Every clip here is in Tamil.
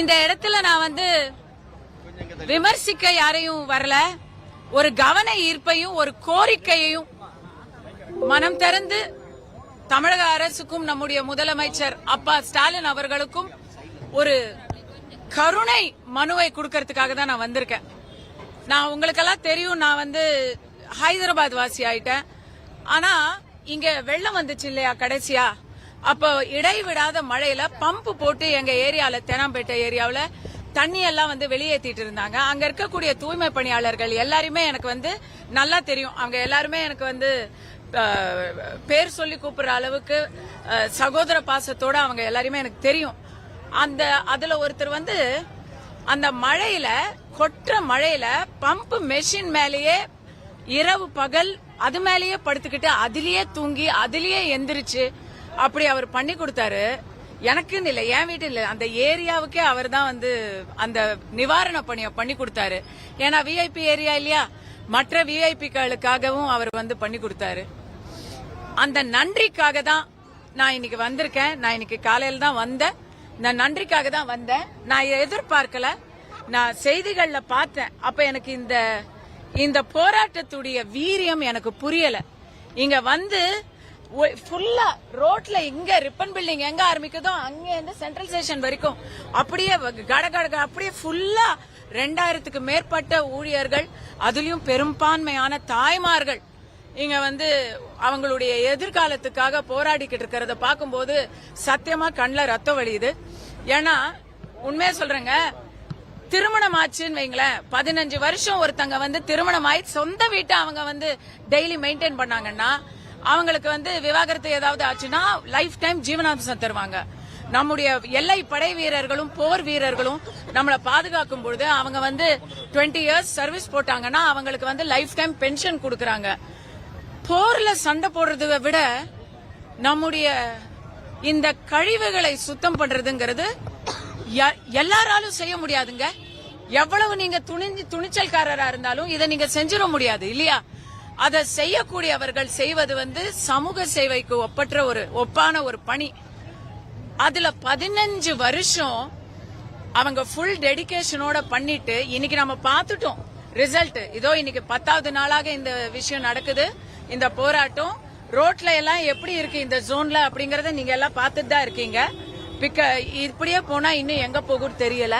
இந்த இடத்துல நான் வந்து விமர்சிக்க யாரையும் வரல. ஒரு கவன ஈர்ப்பையும் ஒரு கோரிக்கையையும் மனம் திறந்து தமிழக அரசுக்கும் நம்முடைய முதலமைச்சர் அப்பா ஸ்டாலின் அவர்களுக்கும் ஒரு கருணை மனுவை கொடுக்கறதுக்காக தான் நான் வந்திருக்கேன். நான் உங்களுக்கெல்லாம் தெரியும் நான் வந்து ஹைதராபாத் வாசி ஆயிட்டேன். ஆனா இங்க வெள்ளம் வந்துச்சு இல்லையா கடைசியா? அப்ப இடைவிடாத மழையில பம்ப் போட்டு எங்க ஏரியால தெனாம்பேட்டை ஏரியாவில தண்ணி எல்லாம் வந்து வெளியேற்றிட்டு இருந்தாங்க. அங்க இருக்கக்கூடிய தூய்மை பணியாளர்கள் எல்லாருமே எனக்கு வந்து நல்லா தெரியும். அவங்க எல்லாருமே எனக்கு வந்து பேர் சொல்லி கூப்பிடுற அளவுக்கு சகோதர பாசத்தோட அவங்க எல்லாருமே எனக்கு தெரியும். அந்த அதுல ஒருத்தர் வந்து அந்த மழையில கொற்ற மழையில பம்ப் மெஷின் மேலேயே இரவு பகல் அது மேலேயே படுத்துக்கிட்டு அதுலயே தூங்கி அதுலயே எந்திரிச்சு அப்படி அவர் பண்ணி கொடுத்தாரு. எனக்குன்னு இல்லை என் வீட்டு இல்லை. அந்த ஏரியாவுக்கே அவர் தான் வந்து அந்த நிவாரண பணியை பண்ணி கொடுத்தாரு. ஏன்னா விஐபி ஏரியா இல்லையா? மற்ற விஐபிக்களுக்காகவும் அவர் வந்து பண்ணி கொடுத்தாரு. அந்த நன்றிக்காக தான் நான் இன்னைக்கு வந்திருக்கேன். நான் இன்னைக்கு காலையில தான் வந்தேன். நான் நன்றிக்காக தான் வந்தேன். நான் எதிர்பார்க்கல. நான் செய்திகள்ல பார்த்தேன். அப்ப எனக்கு இந்த இந்த போராட்டத்துடைய வீரியம் எனக்கு புரியல. இங்க வந்து ஃபுல்லா ரோட்ல இங்க ரிப்பன் பில்டிங் எங்க ஆரம்பிக்குதோ அங்க இருந்து சென்ட்ரல் ஸ்டேஷன் வரைக்கும் அப்படியே கட கட அப்படியே ஃபுல்லா ரெண்டாயிரத்துக்கு மேற்பட்ட ஊழியர்கள் அதுலயும் பெரும்பான்மையான தாய்மார்கள் இங்க வந்து அவங்களுடைய எதிர்காலத்துக்காக போராடிக்கிட்டு இருக்கிறத பார்க்கும்போது சத்தியமா கண்ணில் ரத்தம் வழியுது ஏன்னா உண்மையா சொல்றேங்க திருமணம் ஆச்சுன்னு வைங்களேன் பதினஞ்சு வருஷம் ஒருத்தங்க வந்து திருமணம் ஆயி சொந்த வீட்டை அவங்க வந்து டெய்லி மெயின்டைன் பண்ணாங்கன்னா அவங்களுக்கு வந்து விவாகரத்து ஏதாவது ஆச்சுன்னா லைஃப் டைம் ஜீவனாம்சம் தருவாங்க. நம்முடைய எல்லை படை வீரர்களும் போர் வீரர்களும் நம்மளை பாதுகாக்கும் பொழுது அவங்க வந்து 20 இயர்ஸ் சர்வீஸ் போட்டாங்கன்னா அவங்களுக்கு வந்து லைஃப் டைம் பென்ஷன் கொடுக்கறாங்க. போர்ல சண்டை போடுறதை விட நம்முடைய இந்த கழிவுகளை சுத்தம் பண்றதுங்கிறது எல்லாராலும் செய்ய முடியாதுங்க. எவ்வளவு நீங்க துணிஞ்சு துணிச்சல்காரரா இருந்தாலும் இதை நீங்க செஞ்சிட முடியாது இல்லையா? அதை செய்யக்கூடியவர்கள் செய்வது வந்து சமூக சேவைக்கு ஒப்பற்ற ஒரு ஒப்பான ஒரு பணி. அதுல பதினஞ்சு வருஷம் அவங்க ஃபுல் டெடிக்கேஷனோட பண்ணிட்டு இன்னைக்கு நம்ம பார்த்துட்டோம். ரிசல்ட் இதோ இன்னைக்கு பத்தாவது நாளாக இந்த விஷயம் நடக்குது. இந்த போராட்டம் ரோட்ல எல்லாம் எப்படி இருக்கு இந்த ஜோன்ல அப்படிங்கறத நீங்க எல்லாம் பார்த்துட்டு தான் இருக்கீங்க. பிக்க இப்படியே போனா இன்னும் எங்க போகும் தெரியல.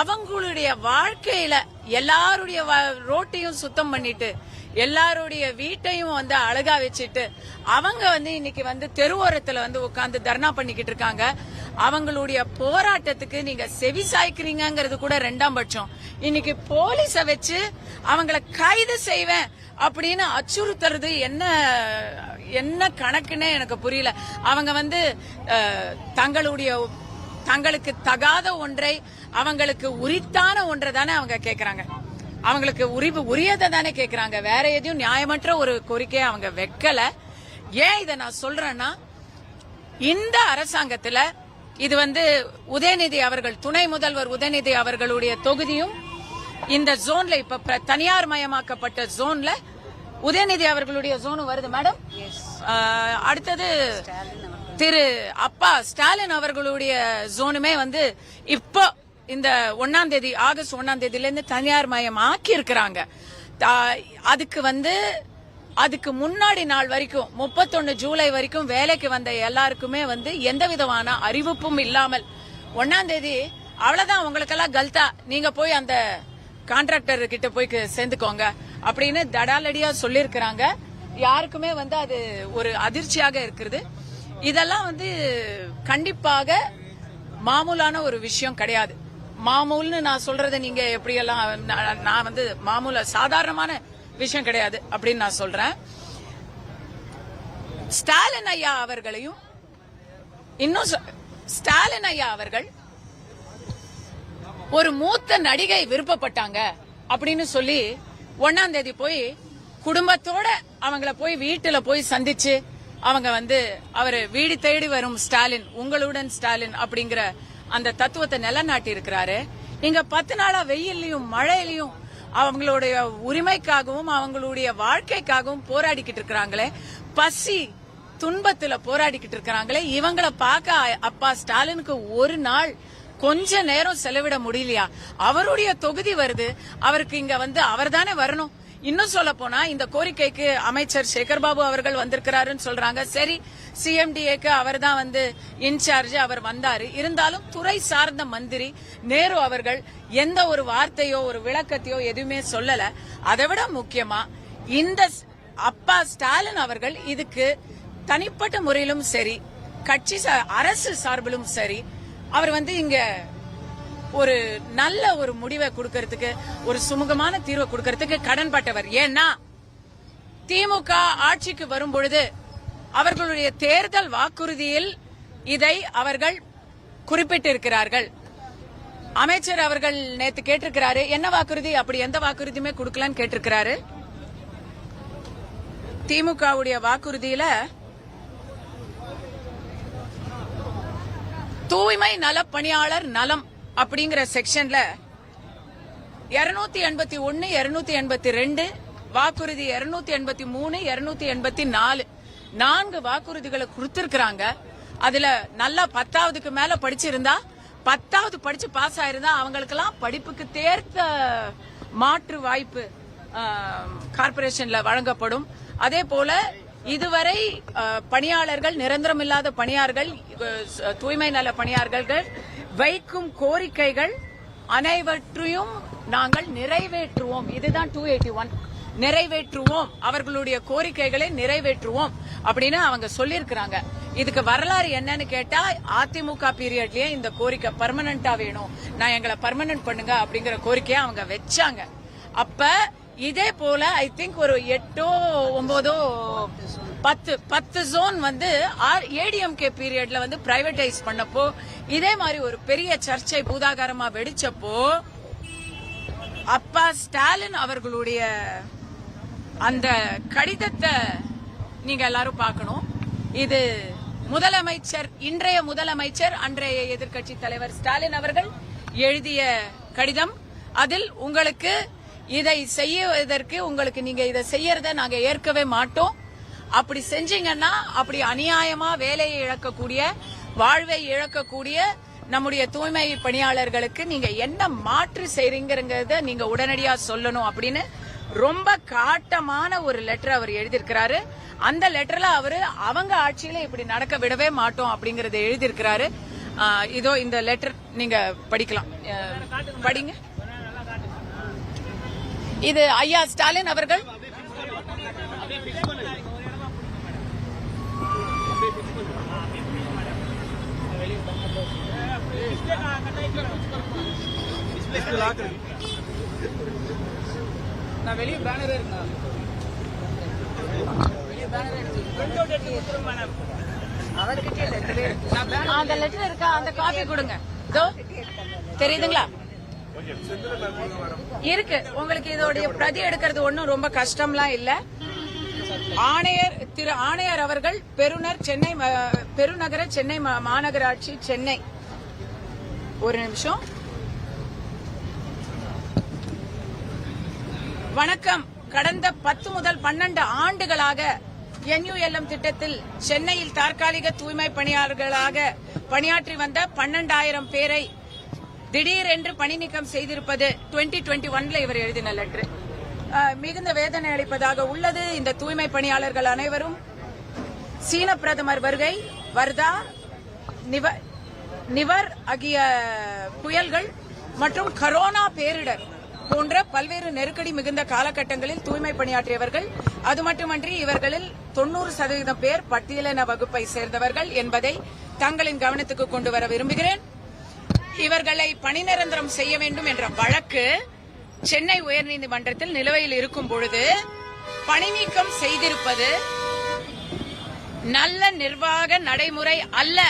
அவங்களுடைய வாழ்க்கையில எல்லாருடைய ரோட்டையும் சுத்தம் பண்ணிட்டு எல்லாருடைய வீட்டையும் வந்து அழகா வச்சுட்டு அவங்க வந்து இன்னைக்கு வந்து தெருவோரத்துல வந்து உட்காந்து தர்ணா பண்ணிக்கிட்டு இருக்காங்க. அவங்களுடைய போராட்டத்துக்கு நீங்க செவி சாய்க்கிறீங்கிறது கூட ரெண்டாம் பட்சம். இன்னைக்கு போலீஸ வச்சு அவங்கள கைது செய்வேன் அப்படின்னு அச்சுறுத்துறது என்ன என்ன கணக்குன்னே எனக்கு புரியல. அவங்க வந்து தங்களுடைய தங்களுக்கு தகாத ஒன்றை அவங்களுக்கு உரித்தான ஒன்றை தானே அவங்க கேக்குறாங்க. அவங்களுக்கு உரிவு உரியதை தானே கேக்குறாங்க. வேற எதையும் நியாயமற்ற ஒரு கோரிக்கையை அவங்க வைக்கல. ஏன் இதை நான் சொல்றேன்னா இந்த அரசாங்கத்துல இது வந்து உதயநிதி அவர்கள் துணை முதல்வர் உதயநிதி அவர்களுடைய தொகுதியும் இந்த ஜோன்ல இப்ப தனியார் மயமாக்கப்பட்ட ஜோன்ல உதயநிதி அவர்களுடைய ஜோனும் வருது. மேடம் அடுத்தது திரு அப்பா ஸ்டாலின் அவர்களுடைய ஜோனுமே வந்து இப்போ இந்த ஒன்னாம் தேதி ஆகஸ்ட் ஒன்னாம் தேதியில இருந்து தனியார் மயம் ஆக்கி இருக்கிறாங்க அதுக்கு வந்து அதுக்கு முன்னாடி நாள் வரைக்கும் முப்பத்தொன்னு ஜூலை வரைக்கும் வேலைக்கு வந்த எல்லாருக்குமே வந்து எந்த விதமான அறிவிப்பும் இல்லாமல் ஒன்னாம் தேதி அவ்வளவுதான் உங்களுக்கெல்லாம் கல்தா நீங்க போய் அந்த கான்ட்ராக்டர் கிட்ட போய் சேர்ந்துக்கோங்க அப்படின்னு தடாலடியா சொல்லியிருக்கிறாங்க. யாருக்குமே வந்து அது ஒரு அதிர்ச்சியாக இருக்கிறது. இதெல்லாம் வந்து கண்டிப்பாக மாமூலான ஒரு விஷயம் கிடையாது. மாமூல்னு நான் சொல்றதை நீங்க எப்படியெல்லாம் நான் நான் வந்து மாமூல சாதாரணமான விஷயம் கிடையாது அப்படின்னு நான் சொல்றேன். ஸ்டாலின் ஐயா அவர்களையும் இன்னும் ஸ்டாலின் ஐயா அவர்கள் ஒரு மூத்த நடிகை விருப்பப்பட்டாங்க அப்படின்னு சொல்லி ஒன்னாம் தேதி போய் குடும்பத்தோட அவங்கள போய் வீட்டுல போய் சந்திச்சு அவங்க வந்து அவர் வீடு தேடி வரும் ஸ்டாலின் உங்களுடன் ஸ்டாலின் அப்படிங்கிற அந்த தத்துவத்தை நிலநாட்டி இருக்கிறாரு இங்க பத்து நாளா வெயில்லையும் மழையிலையும் அவங்களுடைய உரிமைக்காகவும் அவங்களுடைய வாழ்க்கைக்காகவும் போராடிக்கிட்டு இருக்கிறாங்களே. பசி துன்பத்துல போராடிக்கிட்டு இருக்கிறாங்களே. இவங்களை பார்க்க அப்பா ஸ்டாலினுக்கு ஒரு நாள் கொஞ்ச நேரம் செலவிட முடியலையா? அவருடைய தொகுதி வருது. அவருக்கு இங்க வந்து அவர் தானே வரணும். இன்னும் சொல்ல போனா இந்த கோரிக்கைக்கு அமைச்சர் சேகர்பாபு அவர்கள் வந்திருக்கிறாருன்னு சொல்றாங்க. சரி சிஎம்டிஏக்கு அவர் தான் வந்து இன்சார்ஜ் அவர் வந்தாரு. இருந்தாலும் துறை சார்ந்த மந்திரி நேரு அவர்கள் எந்த ஒரு வார்த்தையோ ஒரு விளக்கத்தையோ எதுவுமே சொல்லல. அதை விட முக்கியமா இந்த ஸ்- அப்பா ஸ்டாலின் அவர்கள் இதுக்கு தனிப்பட்ட முறையிலும் சரி கட்சி சா- அரசு சார்பிலும் சரி அவர் வந்து இங்க ஒரு நல்ல ஒரு முடிவை கொடுக்கறதுக்கு ஒரு சுமூகமான தீர்வை கொடுக்கறதுக்கு கடன்பட்டவர். ஏன்னா திமுக ஆட்சிக்கு வரும் பொழுது அவர்களுடைய தேர்தல் வாக்குறுதியில் இதை அவர்கள் குறிப்பிட்டிருக்கிறார்கள். அமைச்சர் அவர்கள் நேத்து கேட்டிருக்கிறாரு என்ன வாக்குறுதி? அப்படி எந்த வாக்குறுதியுமே கொடுக்கலன்னு கேட்டிருக்கிறாரு. திமுகவுடைய வாக்குறுதியில தூய்மை நல பணியாளர் நலம் அப்படிங்கிற செக்ஷன்ல இருநூத்தி எண்பத்தி ஒன்னு இருநூத்தி எண்பத்தி ரெண்டு வாக்குறுதி இருநூத்தி எண்பத்தி மூணு இருநூத்தி எண்பத்தி நாலு. நான்கு வாக்குறுதிகளை கொடுத்திருக்கிறாங்க. அதுல நல்லா பத்தாவதுக்கு மேல படிச்சிருந்தா பத்தாவது படிச்சு பாஸ் ஆயிருந்தா அவங்களுக்கெல்லாம் படிப்புக்கு தேர்த்த மாற்று வாய்ப்பு கார்பரேஷன்ல வழங்கப்படும். அதே போல இதுவரை பணியாளர்கள் நிரந்தரமில்லாத பணியாளர்கள் தூய்மை நல பணியாளர்கள் வைக்கும் கோரிக்கைகள் அனைவற்றையும் நாங்கள் நிறைவேற்றுவோம். இதுதான் டூ எயிட்டி ஒன் நிறைவேற்றுவோம். அவர்களுடைய கோரிக்கைகளை நிறைவேற்றுவோம் அப்படின்னு அவங்க சொல்லியிருக்கிறாங்க. இதுக்கு வரலாறு என்னன்னு கேட்டா அதிமுக பீரியட்லயே இந்த கோரிக்கை பர்மனண்டா வேணும். நான் எங்களை பர்மனன்ட் பண்ணுங்க அப்படிங்கிற கோரிக்கையை அவங்க வச்சாங்க. அப்ப இதே போல ஐ திங்க் ஒரு எட்டோ ஒன்பதோ பத்து பத்து ஜோன் வந்து ஏடிஎம்கே பீரியட்ல வந்து பிரைவேடைஸ் பண்ணப்போ இதே மாதிரி ஒரு பெரிய சர்ச்சை பூதாகாரமா வெடிச்சப்போ அப்பா ஸ்டாலின் அவர்களுடைய அந்த கடிதத்தை நீங்க எல்லாரும் பார்க்கணும். இது முதலமைச்சர் இன்றைய முதலமைச்சர் அன்றைய எதிர்க்கட்சி தலைவர் ஸ்டாலின் அவர்கள் எழுதிய கடிதம். அதில் உங்களுக்கு இதை செய்வதற்கு உங்களுக்கு நீங்க இதை செய்யறத நாங்க ஏற்கவே மாட்டோம். அப்படி செஞ்சீங்கன்னா அப்படி அநியாயமா வேலையை இழக்கக்கூடிய வாழ்வை இழக்கக்கூடிய நம்முடைய தூய்மை பணியாளர்களுக்கு நீங்க என்ன மாற்று செய்றீங்கிறத நீங்க உடனடியா சொல்லணும் அப்படின்னு ரொம்ப காட்டமான ஒரு லெட்டர் அவர் எழுதியிருக்கிறாரு. அந்த லெட்டர்ல அவரு அவங்க ஆட்சியில இப்படி நடக்க விடவே மாட்டோம் அப்படிங்கறத எழுதியிருக்கிறாரு. இதோ இந்த லெட்டர் நீங்க படிக்கலாம். படிங்க. இது ஐயா ஸ்டாலின் அவர்கள். நான் வெளியே பேனரே இருக்கேன் வெளியே பேனரே இருக்கு. மேடம் அவர்கிட்ட லெட்டரே அந்த லெட்டர் இருக்கா? அந்த காப்பி கொடுங்க. தெரியுதுங்களா? இருக்கு. உங்களுக்கு இதோடைய பிரதி எடுக்கிறது ஒன்றும் ரொம்ப கஷ்டம்லாம் இல்ல. ஆணையர் திரு ஆணையர் அவர்கள் பெருநர் சென்னை ம- பெருநகர சென்னை மா- மாநகராட்சி சென்னை. ஒரு நிமிஷம். வணக்கம். கடந்த பத்து முதல் பன்னெண்டு ஆண்டுகளாக என்யூஎல்எம் திட்டத்தில் சென்னையில் தற்காலிக தூய்மை பணியாளர்களாக பணியாற்றி வந்த பன்னெண்டாயிரம் பேரை திடீரென்று பணி நீக்கம் செய்திருப்பது 2021 டுவெண்ட்டி ஒன்ல இவர் எழுதின லெட்டர் மிகுந்த வேதனை அளிப்பதாக உள்ளது இந்த தூய்மை பணியாளர்கள் அனைவரும். சீன பிரதமர் வருகை வர்தா நிவ நிவர் ஆகிய புயல்கள் மற்றும் கரோனா பேரிடர் போன்ற பல்வேறு நெருக்கடி மிகுந்த காலகட்டங்களில் தூய்மை பணியாற்றியவர்கள் அது மட்டுமன்றி இவர்களில் தொண்ணூறு சதவீதம் பேர் பட்டியலின வகுப்பை சேர்ந்தவர்கள் என்பதை தங்களின் கவனத்துக்கு கொண்டு வர விரும்புகிறேன். இவர்களை பணி நிரந்தரம் செய்ய வேண்டும் என்ற வழக்கு சென்னை உயர்நீதிமன்றத்தில் நிலுவையில் இருக்கும் பொழுது பணிநீக்கம் செய்திருப்பது நல்ல நிர்வாக நடைமுறை அல்ல.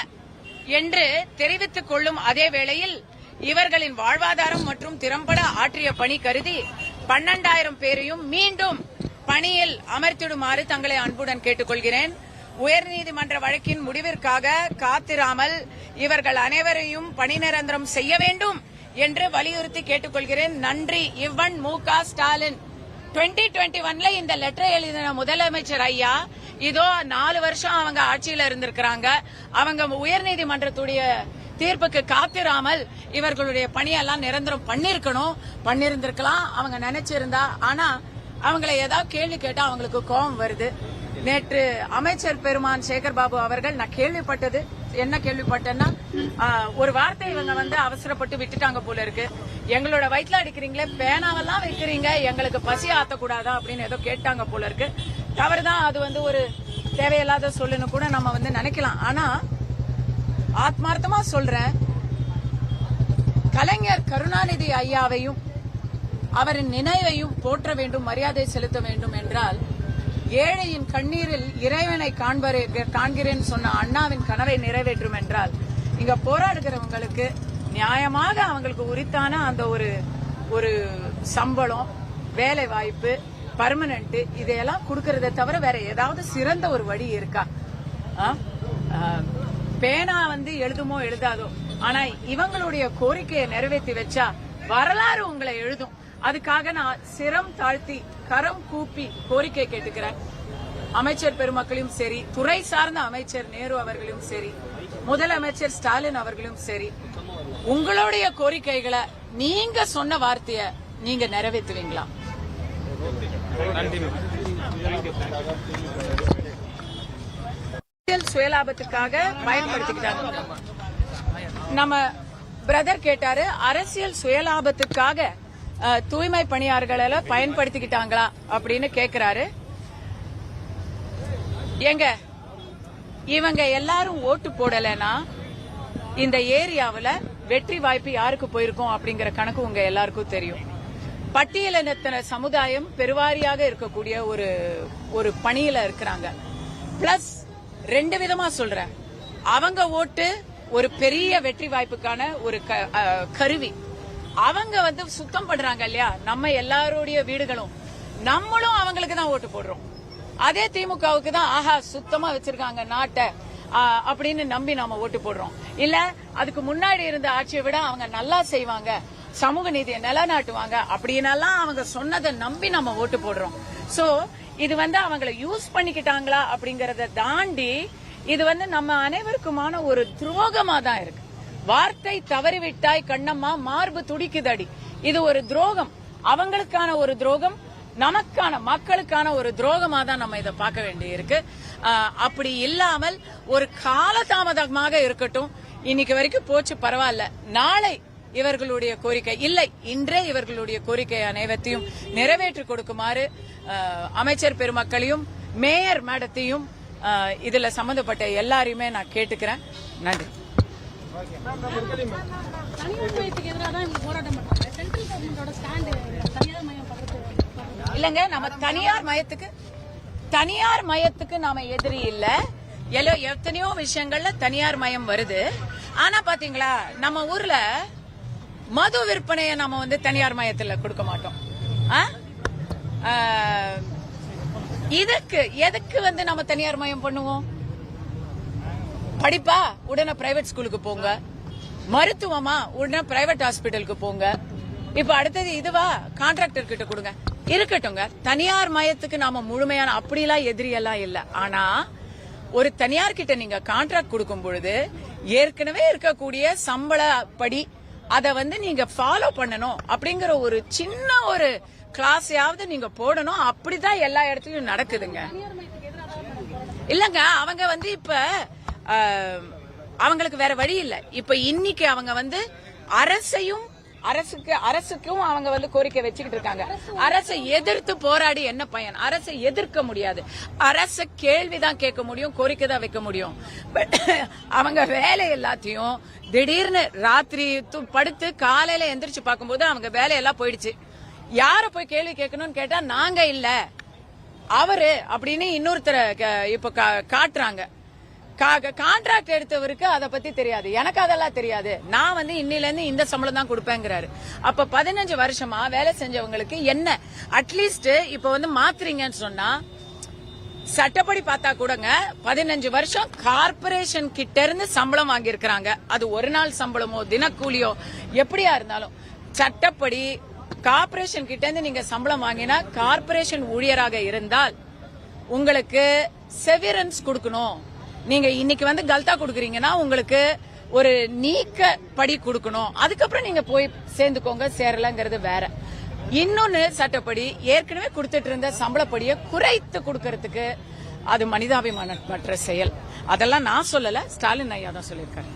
என்று தெரிவித்துக் கொள்ளும் அதே வேளையில் இவர்களின் வாழ்வாதாரம் மற்றும் திறம்பட ஆற்றிய பணி கருதி பன்னெண்டாயிரம் பேரையும் மீண்டும் பணியில் அமர்த்திடுமாறு தங்களை அன்புடன் கேட்டுக்கொள்கிறேன். உயர்நீதிமன்ற வழக்கின் முடிவிற்காக காத்திராமல் இவர்கள் அனைவரையும் பணி நிரந்தரம் செய்ய வேண்டும் என்று வலியுறுத்தி கேட்டுக்கொள்கிறேன். நன்றி. இவன் மு க ஸ்டாலின். 2021 டுவெண்ட்டி ஒன்ல இந்த லெட்டர் எழுதின முதலமைச்சர் ஐயா இதோ நாலு வருஷம் அவங்க ஆட்சியில இருந்திருக்கிறாங்க. அவங்க உயர்நீதிமன்றத்துடைய தீர்ப்புக்கு காத்திராமல் இவர்களுடைய பணியெல்லாம் நிரந்தரம் பண்ணிருக்கணும் பண்ணிருந்திருக்கலாம் அவங்க நினைச்சிருந்தா. ஆனா அவங்களை ஏதாவது கேள்வி கேட்டா அவங்களுக்கு கோபம் வருது. நேற்று அமைச்சர் பெருமான் சேகர் பாபு அவர்கள் நான் கேள்விப்பட்டது. என்ன கேள்விப்பட்டேன்னா ஒரு வார்த்தை இவங்க வந்து அவசரப்பட்டு விட்டுட்டாங்க போல இருக்கு. எங்களோட வயிற்றுல அடிக்கிறீங்களே பேனாவெல்லாம் வைக்கிறீங்க எங்களுக்கு பசி ஆத்தக்கூடாதா அப்படின்னு ஏதோ கேட்டாங்க போல இருக்கு. தவறுதான் அது வந்து ஒரு தேவையில்லாத சொல்லுன்னு கூட நம்ம வந்து நினைக்கலாம். ஆனா ஆத்மார்த்தமா சொல்றேன் கலைஞர் கருணாநிதி ஐயாவையும் அவரின் நினைவையும் போற்ற வேண்டும் மரியாதை செலுத்த வேண்டும் என்றால் ஏழையின் கண்ணீரில் இறைவனை காண்பரே காண்கிறேன் சொன்ன அண்ணாவின் கனவை நிறைவேற்றும் என்றால் இங்க போராடுகிறவங்களுக்கு நியாயமாக அவங்களுக்கு உரித்தான அந்த ஒரு ஒரு சம்பளம் வேலை வாய்ப்பு பர்மனன்ட் இதையெல்லாம் கொடுக்கறதை தவிர வேற ஏதாவது சிறந்த ஒரு வழி இருக்கா? ஆ? பேனா வந்து எழுதுமோ எழுதாதோ. ஆனா இவங்களுடைய கோரிக்கையை நிறைவேற்றி வச்சா வரலாறு உங்களை எழுதும். அதுக்காக நான் சிரம் தாழ்த்தி கரம் கூப்பி கோரிக்கை கேட்டுக்கிறேன். அமைச்சர் பெருமக்களையும் சரி துறை சார்ந்த அமைச்சர் நேரு அவர்களும் சரி முதலமைச்சர் ஸ்டாலின் அவர்களும் சரி உங்களுடைய கோரிக்கைகளை நீங்க சொன்ன வார்த்தைய நீங்க நிறைவேற்றுவீங்களா? சுயலாபத்துக்காக பயன்படுத்திக்கிட்டாங்க. நம்ம பிரதர் கேட்டாரு அரசியல் சுயலாபத்துக்காக தூய்மை பணியாளர்களை பயன்படுத்திக்கிட்டாங்களா? அப்படின்னு கேக்குறாரு. ஏங்க இவங்க எல்லாரும் ஓட்டு போடலைன்னா இந்த ஏரியாவில் வெற்றி வாய்ப்பு யாருக்கு போயிருக்கோம்? அப்படிங்கிற கணக்கு உங்க எல்லாருக்கும் தெரியும். பட்டியலினத்தின சமுதாயம் பெருவாரியாக இருக்கக்கூடிய ஒரு ஒரு பணியில இருக்கிறாங்க. பிளஸ் ரெண்டு விதமா சொல்றேன். அவங்க ஓட்டு ஒரு பெரிய வெற்றி வாய்ப்புக்கான ஒரு க- கருவி. அவங்க வந்து சுத்தம் பண்றாங்க இல்லையா? நம்ம எல்லாருடைய வீடுகளும். நம்மளும் அவங்களுக்கு தான் ஓட்டு போடுறோம். அதே திமுகவுக்கு தான் ஆஹா சுத்தமா வச்சிருக்காங்க நாட்டை அப்படின்னு நம்பி நாம ஓட்டு போடுறோம். இல்ல அதுக்கு முன்னாடி இருந்த ஆட்சியை விட அவங்க நல்லா செய்வாங்க. சமூக நீதியை நிலைநாட்டுவாங்க. அப்படின்னெல்லாம் அவங்க சொன்னதை நம்பி நம்ம ஓட்டு போடுறோம். சோ இது வந்து அவங்களை யூஸ் பண்ணிக்கிட்டாங்களா அப்படிங்கறத தாண்டி இது வந்து நம்ம அனைவருக்குமான ஒரு துரோகமா தான் இருக்கு. வார்த்தை தவறிவிட்டாய் கண்ணம்மா மார்பு துடிக்குதடி. இது ஒரு துரோகம். அவங்களுக்கான ஒரு துரோகம் நமக்கான மக்களுக்கான ஒரு துரோகமா தான் நம்ம இதை பார்க்க வேண்டி இருக்கு அப்படி இல்லாமல் ஒரு காலதாமதமாக இருக்கட்டும். இன்னைக்கு வரைக்கும் போச்சு பரவாயில்ல. நாளை இவர்களுடைய கோரிக்கை இல்லை. இன்றே இவர்களுடைய கோரிக்கை அனைவத்தையும் நிறைவேற்றி கொடுக்குமாறு அமைச்சர் பெருமக்களையும் மேயர் மேடத்தையும் இதுல சம்பந்தப்பட்ட எல்லாரையுமே நான் கேட்டுக்கிறேன். நன்றி. மையம் இல்லங்க நம்ம தனியார் மயத்துக்கு தனியார் மயத்துக்கு நாம எதிரி இல்ல. எல்லோ எத்தனையோ விஷயங்கள்ல தனியார் மயம் வருது. ஆனா பாத்தீங்களா நம்ம ஊர்ல மது விற்பனையை நம்ம வந்து தனியார் மையத்தில் கொடுக்க மாட்டோம். ஆ? இதுக்கு எதுக்கு வந்து நம்ம தனியார் மயம் பண்ணுவோம்? படிப்பா? உடனே பிரைவேட் ஸ்கூலுக்கு போங்க. மருத்துவமா? உடனே பிரைவேட் ஹாஸ்பிட்டலுக்கு போங்க. இப்ப அடுத்தது இதுவா? கான்ட்ராக்டர் கிட்ட கொடுங்க. இருக்கட்டுங்க தனியார் மயத்துக்கு நாம முழுமையான அப்படிலாம் எதிரி எல்லாம் இல்ல. ஆனா ஒரு தனியார் கிட்ட நீங்க கான்ட்ராக்ட் கொடுக்கும் பொழுது ஏற்கனவே இருக்கக்கூடிய சம்பள படி அதை வந்து நீங்க ஃபாலோ பண்ணணும் அப்படிங்கிற ஒரு சின்ன ஒரு கிளாஸையாவது நீங்க போடணும். அப்படிதான் எல்லா இடத்துலயும் நடக்குதுங்க. இல்லங்க அவங்க வந்து இப்ப அவங்களுக்கு வேற வழி இல்ல. இப்ப இன்னைக்கு அவங்க வந்து அரசையும் அரசுக்கு அரசுக்கும் அவங்க வந்து கோரிக்கை வச்சுக்கிட்டு இருக்காங்க. அரசை எதிர்த்து போராடி என்ன பயன்? அரசை எதிர்க்க முடியாது. அரச கேள்விதான் கேட்க முடியும் கோரிக்கை தான் வைக்க முடியும். அவங்க வேலை எல்லாத்தையும் திடீர்னு ராத்திரி படுத்து காலையில எந்திரிச்சு பார்க்கும்போது அவங்க வேலையெல்லாம் போயிடுச்சு. யார போய் கேள்வி கேட்கணும்னு கேட்டா நாங்க இல்ல. அவரு அப்படின்னு இன்னொருத்தரை க- இப்ப கா- காட்டுறாங்க. கான்ட்ராக்ட் எடுத்தவருக்கு அதை பத்தி தெரியாது. எனக்கு அதெல்லாம் தெரியாது. நான் வந்து இன்னில இருந்து இந்த சம்பளம் தான் கொடுப்பேங்கிறாரு. அப்ப பதினஞ்சு வருஷமா வேலை செஞ்சவங்களுக்கு என்ன? அட்லீஸ்ட் இப்ப வந்து மாத்துறீங்கன்னு சொன்னா சட்டப்படி பார்த்தா கூடங்க பதினஞ்சு வருஷம் கார்பரேஷன் கிட்ட இருந்து சம்பளம் வாங்கியிருக்கிறாங்க. அது ஒரு நாள் சம்பளமோ தினக்கூலியோ எப்படியா இருந்தாலும். சட்டப்படி கார்பரேஷன் கிட்ட இருந்து நீங்க சம்பளம் வாங்கினா கார்பரேஷன் ஊழியராக இருந்தால் உங்களுக்கு செவிரன்ஸ் கொடுக்கணும். நீங்க இன்னைக்கு வந்து கல்தா கொடுக்குறீங்கன்னா உங்களுக்கு ஒரு நீக்க படி கொடுக்கணும். அதுக்கப்புறம் நீங்க போய் சேர்ந்துக்கோங்க சேரலங்கிறது வேற. இன்னொன்னு சட்டப்படி ஏற்கனவே கொடுத்துட்டு இருந்த சம்பளப்படியை குறைத்து கொடுக்கறதுக்கு அது மனிதாபிமானமற்ற செயல். அதெல்லாம் நான் சொல்லல ஸ்டாலின் ஐயா தான் சொல்லியிருக்காரு.